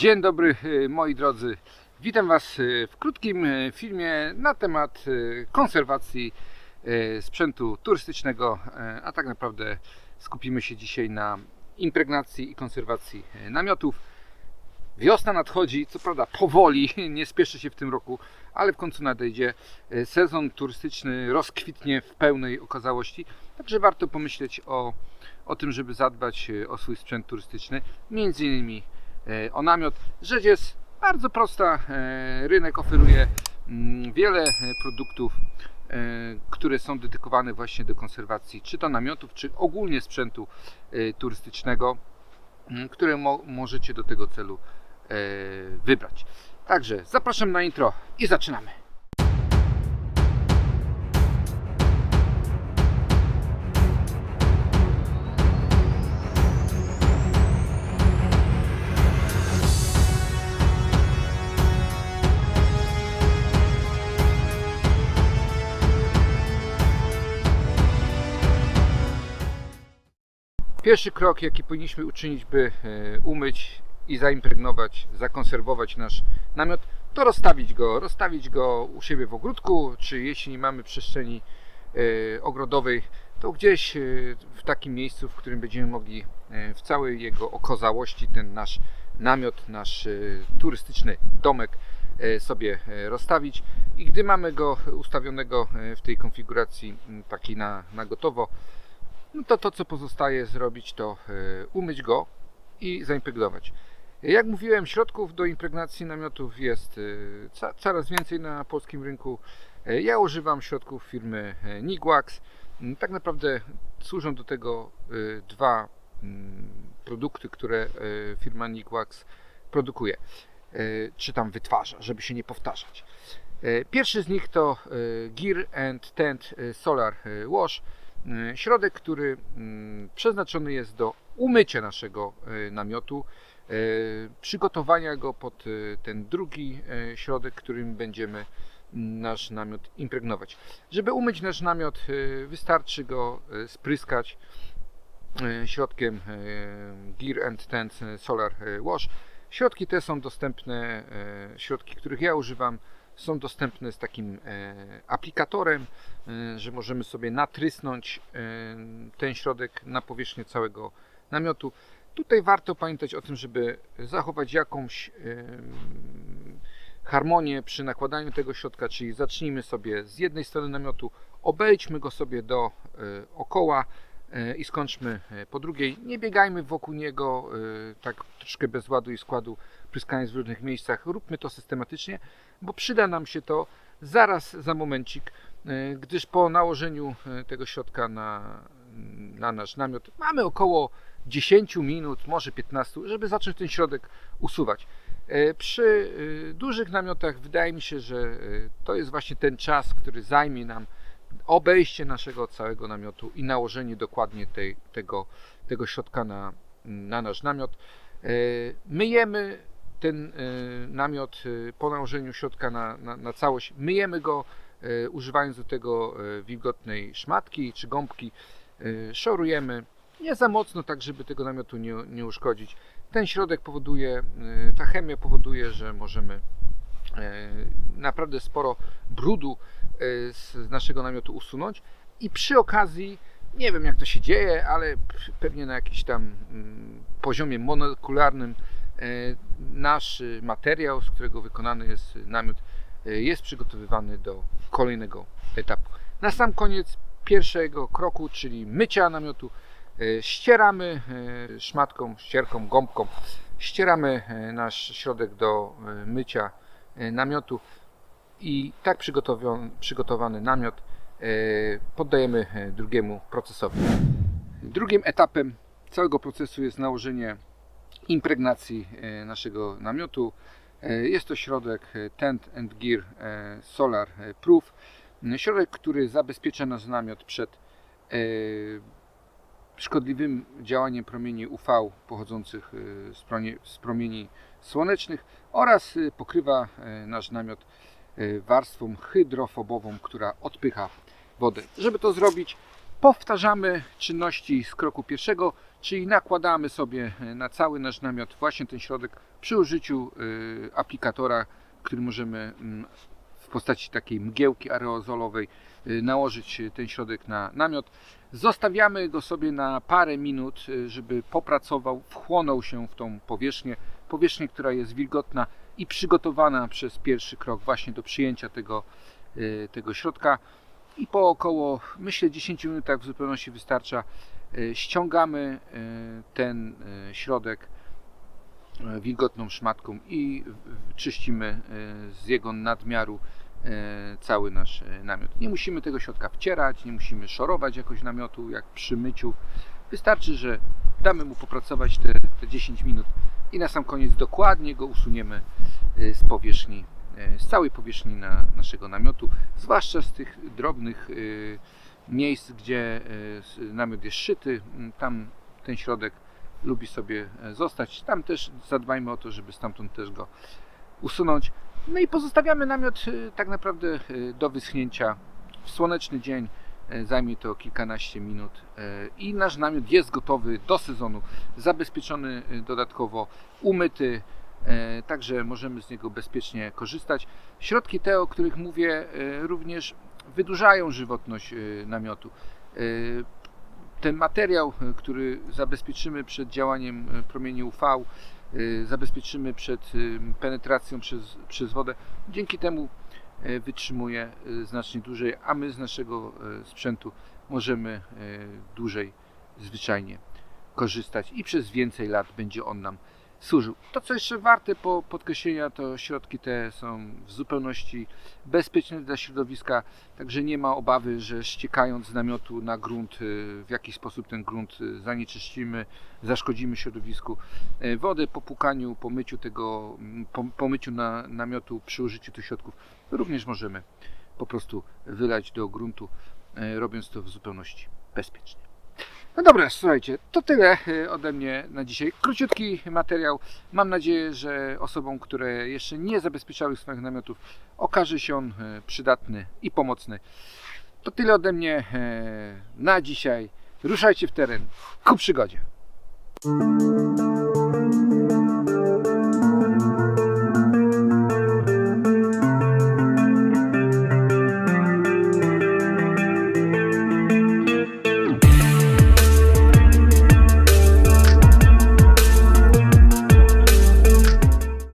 Dzień dobry e, moi drodzy. Witam Was e, w krótkim e, filmie na temat konserwacji sprzętu turystycznego, a tak naprawdę skupimy się dzisiaj na impregnacji i konserwacji namiotów. Wiosna nadchodzi, co prawda powoli, nie spieszy się w tym roku, ale w końcu nadejdzie. Sezon turystyczny rozkwitnie w pełnej okazałości, także warto pomyśleć o, o tym, żeby zadbać o swój sprzęt turystyczny, między innymi o namiot. Rzecz jest bardzo prosta. e, Rynek oferuje mm, wiele e, produktów, e, które są dedykowane właśnie do konserwacji, czy to namiotów, czy ogólnie sprzętu e, turystycznego, m, które mo- możecie do tego celu e, wybrać. Także zapraszam na intro i zaczynamy. Pierwszy krok, jaki powinniśmy uczynić, by e, umyć i zaimpregnować, zakonserwować nasz namiot, to rozstawić go. Rozstawić go u siebie w ogródku, czy jeśli nie mamy przestrzeni e, ogrodowej, to gdzieś e, w takim miejscu, w którym będziemy mogli w całej jego okazałości ten nasz namiot, nasz turystyczny domek sobie rozstawić. I gdy mamy go ustawionego w tej konfiguracji takiej na, na gotowo, no to to, co pozostaje zrobić, to e, umyć go i zaimpregnować. Jak mówiłem, środków do impregnacji namiotów jest e, coraz więcej na polskim rynku. E, Ja używam środków firmy Nigwax. Mm, Tak naprawdę służą do tego dwa mm, produkty, które firma Nigwax produkuje, czy tam wytwarza, żeby się nie powtarzać. Pierwszy z nich to Gear and Tent Solar Wash. E, Środek, który mm, przeznaczony jest do umycia naszego e, namiotu, e, przygotowania go pod e, ten drugi środek, którym będziemy mm, nasz namiot impregnować. Żeby umyć nasz namiot, wystarczy go spryskać środkiem Gear and Tent Solar Wash. Środki te są dostępne, środki, których ja używam, są dostępne z takim e, aplikatorem, e, że możemy sobie natrysnąć e, ten środek na powierzchnię całego namiotu. Tutaj warto pamiętać o tym, żeby zachować jakąś harmonię przy nakładaniu tego środka, czyli zacznijmy sobie z jednej strony namiotu, obejdźmy go sobie do okoła e, i skończmy e, po drugiej. Nie biegajmy wokół niego e, tak troszkę bez ładu i składu, pryskając w różnych miejscach. Róbmy to systematycznie, bo przyda nam się to zaraz za momencik, e, gdyż po nałożeniu e, tego środka na, na nasz namiot mamy około 10 minut, może 15, żeby zacząć ten środek usuwać. E, Przy e, dużych namiotach wydaje mi się, że e, to jest właśnie ten czas, który zajmie nam obejście naszego całego namiotu i nałożenie dokładnie tej, tego, tego środka na, na nasz namiot. E, Myjemy ten e, namiot e, po nałożeniu środka na, na, na całość. Myjemy go używając do tego wilgotnej szmatki czy gąbki. Szorujemy nie za mocno, tak żeby tego namiotu nie, nie uszkodzić. Ten środek powoduje, ta chemia powoduje, że możemy naprawdę sporo brudu z z naszego namiotu usunąć. I przy okazji, nie wiem jak to się dzieje, ale pewnie na jakimś tam mm, poziomie molekularnym e, nasz materiał, z którego wykonany jest namiot, e, jest przygotowywany do kolejnego etapu. Na sam koniec pierwszego kroku, czyli mycia namiotu, ścieramy szmatką, ścierką, gąbką, ścieramy nasz środek do mycia namiotu i tak przygotowany namiot e, poddajemy e, drugiemu procesowi. Drugim etapem całego procesu jest nałożenie impregnacji e, naszego namiotu. Jest to środek Tent and Gear Solar Proof. Środek, który zabezpiecza nasz namiot przed szkodliwym działaniem promieni UV pochodzących z promieni słonecznych oraz pokrywa nasz namiot warstwą hydrofobową, która odpycha wodę. Żeby to zrobić, powtarzamy czynności z kroku pierwszego, Czyli nakładamy sobie e, na cały nasz namiot właśnie ten środek przy użyciu y, aplikatora, który możemy mm, w postaci takiej mgiełki aerozolowej y, nałożyć y, ten środek na namiot. Zostawiamy go sobie na parę minut, y, żeby popracował, wchłonął się w tą powierzchnię, powierzchnię, która jest wilgotna i przygotowana przez pierwszy krok właśnie do przyjęcia tego, y, tego środka. I po około, myślę, 10 minutach w zupełności wystarcza. Y, Ściągamy y, ten środek wilgotną szmatką i czyścimy z jego nadmiaru cały nasz namiot. Nie musimy tego środka wcierać, nie musimy szorować jakoś namiotu jak przy myciu. Wystarczy, że damy mu popracować te, te 10 minut i na sam koniec dokładnie go usuniemy y, z powierzchni, y, z całej powierzchni na, naszego namiotu, zwłaszcza z tych drobnych y, miejsc, gdzie namiot jest szyty, mm, tam ten środek lubi sobie e, zostać. Tam też zadbajmy o to, żeby stamtąd też go usunąć. No i pozostawiamy namiot tak naprawdę do wyschnięcia w słoneczny dzień. E, Zajmie to kilkanaście minut e, i nasz namiot jest gotowy do sezonu, zabezpieczony y, dodatkowo, umyty, e, także możemy z niego bezpiecznie korzystać. Środki te, o których mówię, e, również wydłużają żywotność e, namiotu. E, Ten materiał, e, który zabezpieczymy przed działaniem e, promieni UV, e, zabezpieczymy przed e, penetracją przez, przez wodę, dzięki temu e, wytrzymuje e, znacznie dłużej, a my z naszego e, sprzętu możemy e, dłużej zwyczajnie korzystać i przez więcej lat będzie on nam służył. To, co jeszcze warte po podkreślenia, to środki te są w zupełności bezpieczne dla środowiska, także nie ma obawy, że ściekając z namiotu na grunt, y, w jakiś sposób ten grunt y, zanieczyścimy, zaszkodzimy środowisku. Y, Wodę po pukaniu, po myciu tego, mm, po, po myciu na, namiotu przy użyciu tych środków również możemy po prostu wylać do gruntu, y, robiąc to w zupełności bezpiecznie. No dobra, słuchajcie, to tyle y, ode mnie na dzisiaj. Króciutki materiał. Mam nadzieję, że osobom, które jeszcze nie zabezpieczały swoich namiotów, okaże się on e, przydatny i pomocny. To tyle ode mnie e, na dzisiaj. Ruszajcie w teren ku przygodzie.